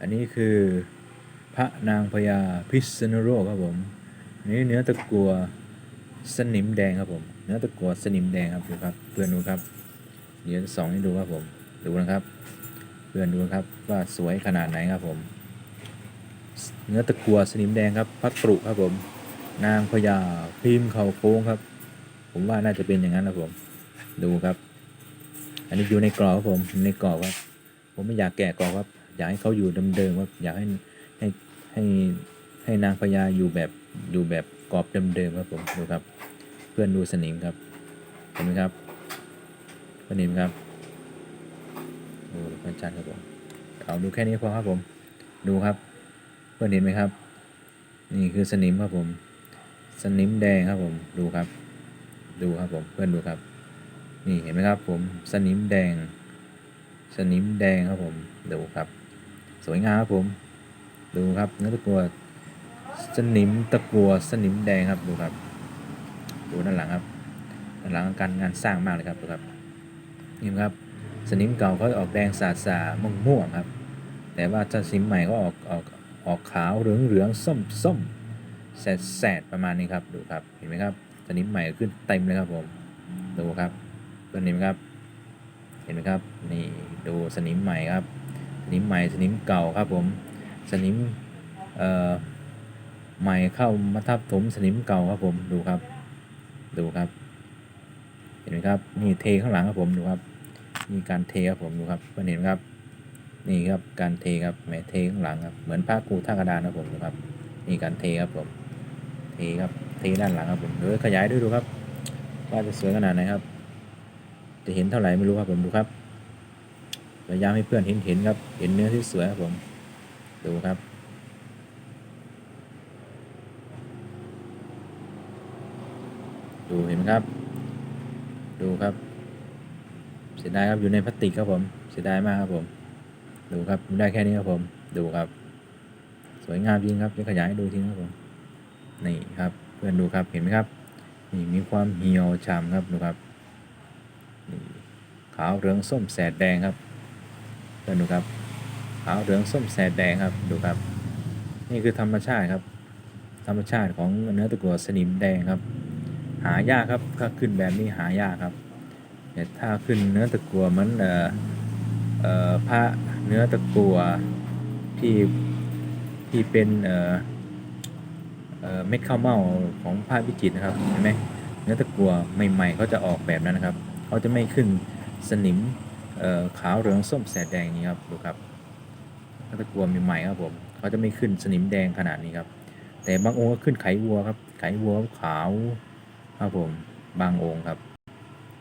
อันนี้คือพระนางพญาพิษณุโลกครับผมอันนี้เนื้อตะกัวสนิมแดงครับผม เนื้อตะกัวสนิมแดงครับดูครับเพื่อนดูครับเดี๋ยวสองให้ดูครับผมดูนะครับ เพื่อนดูครับว่าสวยขนาดไหนครับผม เนื้อตะกัวสนิมแดงครับพระกรุครับผม นางพญาพิมพ์เขาโค้งครับ ผมว่าน่าจะเป็นอย่างนั้นครับผม ดูครับ อันนี้อยู่ในกรอบครับผมในกรอบครับ ผมไม่อยากแกะกรอบครับ อยากให้เขาอยู่เดิมๆครับอยากให้ให้ให้ให้นางพญาอยู่แบบอยู่แบบกรอบเดิมๆครับผมดูครับ เพื่อนดูสนิมครับเห็นไหมครับสนิมครับโอ้เพื่อนชันครับผมเอาดูแค่นี้พอครับผม ดูครับ เพื่อนเห็นไหมครับ นี่คือสนิมครับผม สนิมแดงครับผมดูครับ ดูครับผมเพื่อนดูครับ นี่เห็นไหมครับผมสนิมแดง สนิมแดงครับผมดูครับ สวยงามครับผม ดูครับเนื้อตะกัวสนิมตะกัวสนิมแดงครับดูครับ ดูด้านหลังครับด้านหลังการงานสร้างมากเลยครับดูครับนี่ครับสนิมเก่าเขาออกแดงสาดสาม่วงม่วงครับ แต่ว่าถ้าสนิมใหม่ก็ออกออกออกขาวเหลืองเหลืองส้มส้มแสดแสดประมาณนี้ครับดูครับเห็นไหมครับสนิมใหม่ขึ้นเต็มเลยครับผมดูครับเพื่อนเห็นไหมครับ เห็นไหมครับนี่ดูสนิมใหม่ครับ นิมใหม่สนิมเก่าครับผมสนิมเอ่อใหม่เข้ามาทับถมสนิมเก่าครับผมดูครับ ดูครับ เห็นไหมครับนี่เทข้างหลังครับผมดูครับมีการเทครับผมดูครับเพื่อนเห็นไหมครับ นี่ครับการเทครับแหมเทข้างหลังครับเหมือนผ้ากูท่ากระดานครับผมดูครับนี่การเทครับผมเทครับเทด้านหลังครับผมเดี๋ยวขยายด้วยดูครับ ว่าจะสวยขนาดไหนครับ จะเห็นเท่าไหร่ไม่รู้ครับผมดูครับ พยายามให้เพื่อนเห็นเห็นครับ เห็นเนื้อที่สวยครับผม ดูครับ ดูเห็นไหมครับ ดูครับ เสียดายครับอยู่ในพลาสติกครับผม เสียดายมากครับผม ดูครับได้แค่นี้ครับผม ดูครับ สวยงามจริงครับจะขยายให้ดูทีนะครับผม นี่ครับ เพื่อนดูครับเห็นไหมครับ นี่มีความเหี่ยวฉ่ำครับดูครับ นี่ขาวเหลืองส้มแสดแดงครับ เพื่อนดูครับขาวเหลืองส้มแสดแดงครับดูครับ นี่คือธรรมชาติครับ ธรรมชาติของเนื้อตะกั่วสนิมแดงครับ หายากครับถ้าขึ้นแบบนี้หายากครับแต่ถ้าขึ้นเนื้อตะกั่วมันเอ่อเอ่อพระเนื้อตะกั่วที่ที่เป็นเอ่อเออเม็ดข้าวเม่าของผ้าพิจิตรนะครับเห็นไหมเนื้อตะกัวใหม่ๆเขาจะออกแบบนั้นนะครับเขาจะไม่ขึ้นสนิม ขาวเหลืองส้มแสดแดงนี้ครับดูครับตะกัวใหม่ๆครับผมเขาจะไม่ขึ้นสนิมแดงขนาดนี้ครับ แต่บางองค์ก็ขึ้นไขวัวครับ ไขวัวขาวครับผมบางองค์ครับ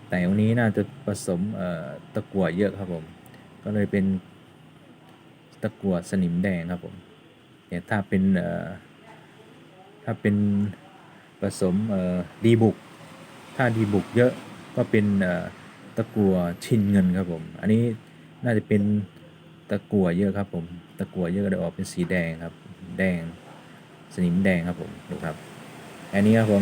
แต่องค์นี้น่าจะผสมตะกัวเยอะครับผม ก็เลยเป็นตะกัวสนิมแดงครับผมแต่ถ้าเป็นถ้าเป็นผสมดีบุก ถ้าดีบุกเยอะก็เป็น ตะกัวชินเงินครับผม อันนี้น่าจะเป็นตะกัวเยอะครับผม ตะกัวเยอะก็ได้ออกเป็นสีแดงครับ แดง สนิมแดงครับผมดูครับ อันนี้ครับผม